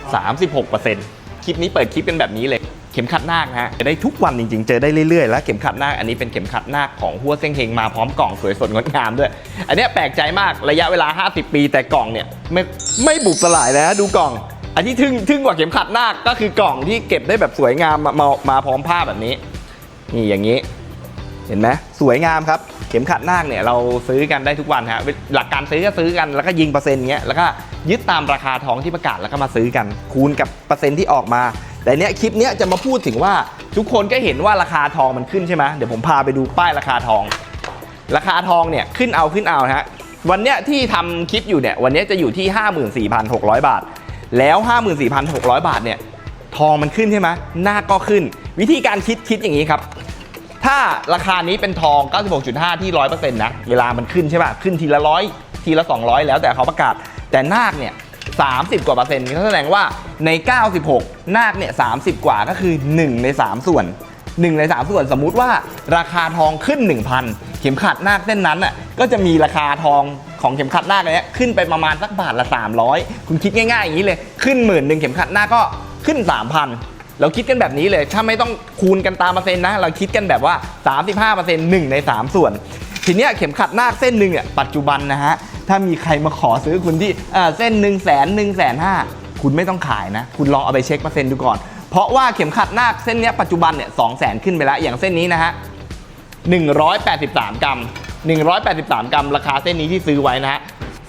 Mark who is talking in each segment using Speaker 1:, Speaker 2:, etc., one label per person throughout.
Speaker 1: 36%คลิปนี้เปิดคลิปกันแบบนี้เลย เข็มขัดนาคนะฮะจะได้ทุกวันจริงๆ เจอได้เรื่อยๆ แล้วเข็มขัดนาคอันนี้เป็นเข็มขัดนาคของหัวเส้งเฮงมาพร้อมกล่องสวยสดงดงามด้วย อันนี้แปลกใจมากระยะเวลา 50 ปีแต่กล่องเนี่ยไม่ไม่บุบสลายนะดูกล่อง อันที่ทึ่งทึ่งกว่าเข็มขัดนาคก็คือกล่องที่เก็บได้แบบสวยงามมามามาพร้อมผ้าแบบนี้ นี่อย่างนี้ เห็นไหมสวยงามครับ เข็มขัดนาคเนี่ยเราซื้อกันได้ทุกวันฮะหลักการซื้อก็ซื้อกันแล้วก็ยิงเปอร์เซ็นต์เงี้ยแล้วก็ยึดตามราคาทองที่ประกาศแล้วก็มาซื้อกัน คูณกับเปอร์เซ็นต์ที่ออกมา แต่เนี้ยคลิปเนี้ยจะมาพูดถึงว่าทุกคนก็เห็นว่าราคาทองมันขึ้นใช่ไหมเดี๋ยวผมพาไปดูป้ายราคาทอง ราคาทองเนี่ยขึ้นเอาขึ้นเอาฮะวันเนี้ยที่ทำคลิปอยู่เนี่ยวันเนี้ยจะอยู่ที่ 54,600 บาท แล้ว 54,600 บาทเนี่ยทองมันขึ้นใช่ไหมหน้าก็ขึ้น วิธีการคิดคิดอย่างนี้ครับ ถ้าราคานี้เป็นทอง 96.5 ที่100%นะ เวลามันขึ้นใช่ป่ะ ขึ้นทีละร้อยทีละ 200 แล้วแต่เขาประกาศ แต่นาคเนี่ย 30 กว่าเปอร์เซ็นต์ก็แสดงว่าใน 96 นาคเนี่ย 30 กว่าก็คือ 1 ใน 3 ส่วน 1 ใน 3 ส่วนสมมุติว่าราคาทองขึ้น 1,000 เข็มขัดนาคเส้นนั้นอะก็จะมีราคาทองของเข็มขัดนาคเนี้ยขึ้นไปประมาณสักบาทละ 300 คุณคิดง่ายๆอย่างนี้เลย ขึ้นหมื่นหนึ่งเข็มขัดนาคก็ขึ้น 3,000 เราคิดกันแบบนี้เลย ถ้าไม่ต้องคูณกันตามเปอร์เซ็นต์นะ เราคิดกันแบบว่า 35% 1 ใน 3 ส่วน ทีเนี้ยเข็มขัดนาคเส้นหนึ่งอะปัจจุบันนะฮะ ถ้ามีใครมาขอซื้อคุณที่อ่าเส้น1นึ่งแสนหนึ่งแสนห้าคุณไม่ต้องขายนะ คุณลองเอาไปเช็คเปอร์เซ็นต์ดูก่อน เพราะว่าเข็มขัดนาคเส้นเนี้ยปัจจุบันเนี่ยสองแสนขึ้นไปแล้ว อย่างเส้นนี้นะฮะ183 กรัม 183 กรัม ราคาเส้นนี้ที่ซื้อไว้นะฮะ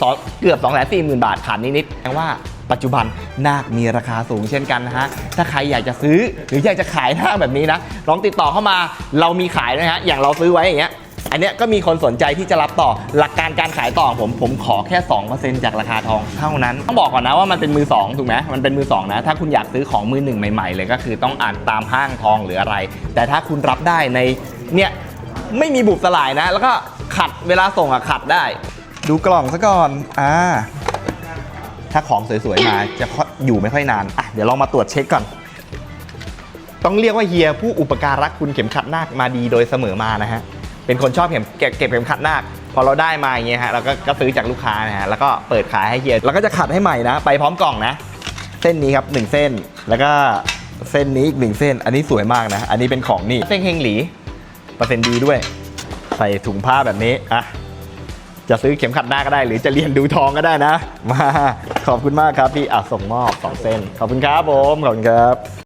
Speaker 1: สองเกือบ2 4 0 0 0 0 บาทขาดนิดๆแปลว่า ปัจจุบันนาคมีราคาสูงเช่นกันนะฮะ ถ้าใครอยากจะซื้อหรืออยากจะขายนาคแบบนี้นะ ลองติดต่อเข้ามาเรามีขายนะฮะ อย่างเราซื้อไว้อย่างเงี้ยอันเนี้ยก็มีคนสนใจที่จะรับต่อหลักการการขายต่อผมผมขอแค่ 2%จากราคาทองเท่านั้น ต้องบอกก่อนนะว่ามันเป็นมือสองถูกไหมมันเป็นมือสองนะ ถ้าคุณอยากซื้อของมือหนึ่งใหม่ๆ เลยก็คือต้องอ่านตามห้างทองหรืออะไร แต่ถ้าคุณรับได้ในเนี่ยไม่มีบุบสลายนะ แล้วก็ขัดเวลาส่งอะขัดได้ ดูกล่องซะก่อนอ่า ถ้าของสวยๆมาจะอยู่ไม่ค่อยนานอะเดี๋ยวลองมาตรวจเช็คก่อน ต้องเรียกว่าเฮียผู้อุปการะคุณเข็มขัดนาคมาดีโดยเสมอมานะฮะเป็นคนชอบเข็มเก็บเข็มขัดนาคพอเราได้มาอย่างเงี้ยฮะเราก็ก็ซื้อจากลูกค้านะฮะแล้วก็เปิดขายให้เฮียแล้วก็จะขัดให้ใหม่นะ ไปพร้อมกล่องนะ เส้นนี้ครับหนึ่งเส้นแล้วก็เส้นนี้อีกหนึ่งเส้น อันนี้สวยมากนะ อันนี้เป็นของนี่เส้นเฮงหลีเปอร์เซ็นต์ดีด้วย ใส่ถุงผ้าแบบนี้อะจะซื้อเข็มขัดหน้าก็ได้ หรือจะเรียนดูทองก็ได้นะ มา ขอบคุณมากครับพี่อะส่งมอบสองเส้น ขอบคุณครับผม ขอบคุณครับ